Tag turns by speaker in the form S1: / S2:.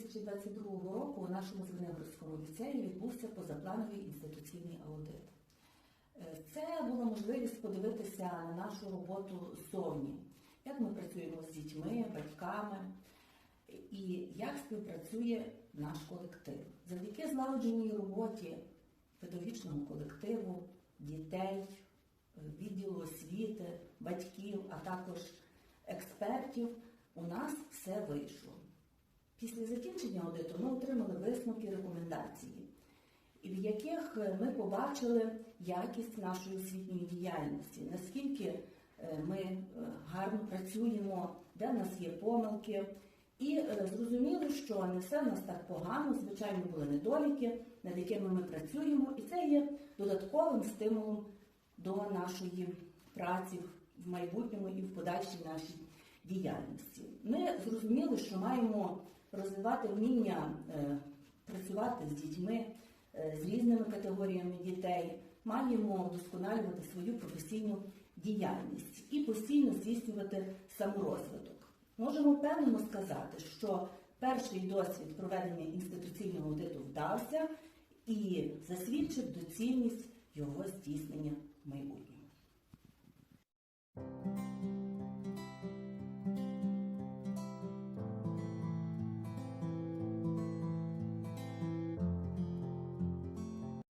S1: 2022 року у нашому Звенигородському ліцеї відбувся позаплановий інституційний аудит. Е, Це була можливість подивитися на нашу роботу ззовні, як ми працюємо з дітьми, батьками і як співпрацює наш колектив. Завдяки злагодженій роботі педагогічного колективу, дітей, е, відділу освіти, батьків, а також експертів, у нас все вийшло. Після закінчення аудиту ми отримали висновки рекомендації, в яких ми побачили якість нашої освітньої діяльності, наскільки е, ми е, гарно працюємо, де в нас є помилки. І е, зрозуміли, що не все в нас так погано, звичайно, були недоліки, над якими ми працюємо, і це є додатковим стимулом до нашої праці в майбутньому і в подальшій нашій діяльності. Ми зрозуміли, що маємо розвивати вміння е, працювати з дітьми, е, з різними категоріями дітей, маємо вдосконалювати свою професійну діяльність і постійно здійснювати саморозвиток. Можемо впевнено сказати, що перший досвід проведення інституційного аудиту вдався і засвідчив доцільність його здійснення в майбутньому.